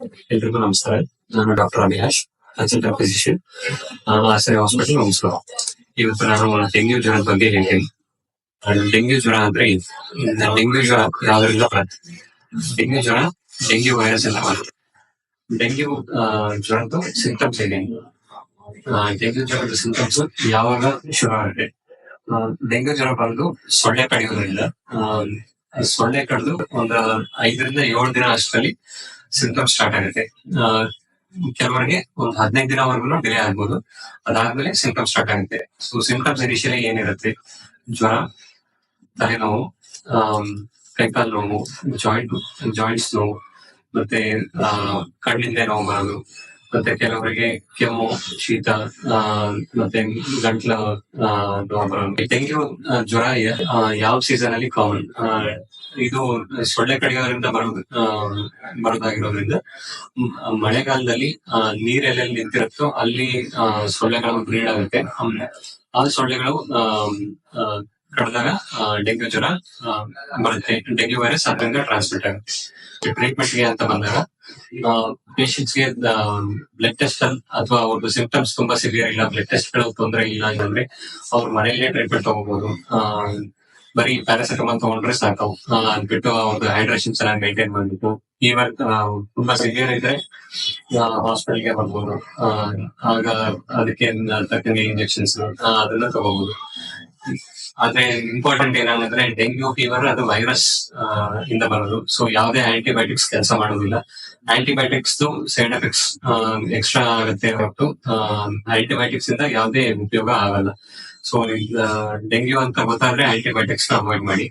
ಎಲ್ರಿಗೂ ನಮಸ್ಕಾರ ನಾನು doctor Abhilash consultant physician Ashraya hospital ನಮಸ್ಕಾರ ಇವತ್ತು ನಾನು ಡೆಂಗ್ಯೂ ಜ್ವರದ ಬಗ್ಗೆ ಹೇಳ್ತೀನಿ ಆ, ಡೆಂಗ್ಯೂ ಜ್ವರ ಅಂದ್ರೆ ಏನು? ಡೆಂಗ್ಯೂ ಜ್ವರ ಯಾವ್ದ್ರಿಂದ ಬರುತ್ತೆ ಡೆಂಗ್ಯೂ ಜ್ವರ ಡೆಂಗ್ಯೂ ವೈರಸ್ ಇಂದ ಬರುತ್ತೆ ಡೆಂಗ್ಯೂ ಆ, ಜ್ವರದ್ದು ಸಿಂಟಮ್ಸ್ ಏನೇನು ಆ, ಡೆಂಗ್ಯೂ ಜ್ವರದ ಸಿಂಟಮ್ಸ್ ಯಾವಾಗ ಶುರು ಆಗುತ್ತೆ ಆ, ಡೆಂಗ್ಯೂ ಜ್ವರ ಬಂದು ಸೊಳ್ಳೆ ಕಡಿಯೋದ್ರಿಂದ ಆ, ಸೊಳ್ಳೆ ಕಡ್ದು ಒಂದ್ ಐದರಿಂದ ಏಳು ದಿನ ಅಷ್ಟರಲ್ಲಿ ಸಿಂಪ್ಟಮ್ ಸ್ಟಾರ್ಟ್ ಆಗುತ್ತೆ. ಕೆಲವರಿಗೆ ಒಂದ್ ಹದಿನೈದು ದಿನವರೆಗೂ ಡಿಲೇ ಆಗ್ಬೋದು. ಅದಾದ್ಮೇಲೆ ಸಿಂಪ್ಟಮ್ ಸ್ಟಾರ್ಟ್ ಆಗುತ್ತೆ. ಸೊ ಸಿಂಪ್ಟಮ್ಸ್ ಇನಿಷಿಯಲಿ ಏನಿರುತ್ತೆ? ಜ್ವರ, ತಲೆನೋವು ಕೈಕಾಲು ನೋವು ಜಾಯಿಂಟ್ ಜಾಯಿಂಟ್ಸ್ ನೋವು, ಮತ್ತೆ ಕಣ್ಣಿಂದ ನೋವು ಬರೋದು ಮತ್ತೆ ಕೆಲವರಿಗೆ ಕೆಮ್ಮು, ಶೀತ ಮತ್ತೆ ಗಂಟ್ಲ ಡೆಂಗ್ಯೂ ಜ್ವರ. ಯಾವ ಸೀಸನ್ ಅಲ್ಲಿ ಕಾಮನ್ ಇದು ಸೊಳ್ಳೆ ಕಡಿಯೋದ್ರಿಂದ ಬರೋದು ಬರೋದಾಗಿರೋದ್ರಿಂದ ಮಳೆಗಾಲದಲ್ಲಿ ನೀರೆಲ್ಲೆಲ್ಲಿ ನಿಂತಿರುತ್ತೋ ಅಲ್ಲಿ ಸೊಳ್ಳೆಗಳು ಬ್ರೀಡ್ ಆಗುತ್ತೆ. ಆ ಸೊಳ್ಳೆಗಳು ಕಡಿದಾಗ ಡೆಂಗ್ಯೂ ಜ್ವರ ಬರುತ್ತೆ. ಡೆಂಗ್ಯೂ ವೈರಸ್ ಅದರಿಂದ ಟ್ರಾನ್ಸ್ಮಿಟ್ ಆಗುತ್ತೆ. ಟ್ರೀಟ್ಮೆಂಟ್ಗೆ ಅಂತ ಬಂದಾಗ ಪೇಷಂಟ್ಸ್ಗೆ ಬ್ಲಡ್ ಟೆಸ್ಟ್ ಅಥವಾ ಅವ್ರದ್ದು ಸಿಂಪ್ಟಮ್ಸ್ ತುಂಬಾ ಸಿವಿಯರ್ ಇಲ್ಲ ಬ್ಲಡ್ ಟೆಸ್ಟ್ಗಳು ತೊಂದರೆ ಇಲ್ಲ ಇಲ್ಲಾಂದ್ರೆ ಅವ್ರ ಮನೆಯಲ್ಲೇ ಟ್ರೀಟ್ಮೆಂಟ್ ತಗೋಬಹುದು ಬರೀ ಪ್ಯಾರಾಸಿಟಮಾಲ್ ತಗೊಂಡ್ರೆ ಸಾಕು. ಅಂದ್ಬಿಟ್ಟು ಅವ್ರದ್ದು ಹೈಡ್ರೇಷನ್ ಚೆನ್ನಾಗಿ ಮೈಂಟೈನ್ ಮಾಡ್ಬಿಟ್ಟು ಫೀವರ್ ತುಂಬಾ ಸಿವಿಯರ್ ಇದ್ರೆ ಹಾಸ್ಪಿಟಲ್ಗೆ ಬರ್ಬೋದು. ಆಗ ಅದಕ್ಕೆ ತಕ್ಕಂಗೆ ಇಂಜೆಕ್ಷನ್ಸ್ ಅದನ್ನ ತಗೋಬಹುದು ಆದ್ರೆ ಇಂಪಾರ್ಟೆಂಟ್ ಏನಂದ್ರೆ, ಡೆಂಗ್ಯೂ ಫೀವರ್ ಅದು ವೈರಸ್ ಇಂದ ಬರೋದು. ಸೊ ಯಾವುದೇ ಆಂಟಿಬಯೋಟಿಕ್ಸ್ ಕೆಲಸ ಮಾಡೋದಿಲ್ಲ. ಆಂಟಿಬಯೋಟಿಕ್ಸ್ ಸೈಡ್ ಎಫೆಕ್ಟ್ಸ್ ಎಕ್ಸ್ಟ್ರಾ ಆಗುತ್ತೆ ಹೊರತು ಆಂಟಿಬಯೋಟಿಕ್ಸ್ ಇಂದ ಯಾವುದೇ ಉಪಯೋಗ ಆಗಲ್ಲ. ಸೊ ಡೆಂಗ್ಯೂ ಅಂತ ಗೊತ್ತಾದ್ರೆ ಆಂಟಿಬಯೋಟಿಕ್ಸ್ ಅವಾಯ್ಡ್ ಮಾಡಿ.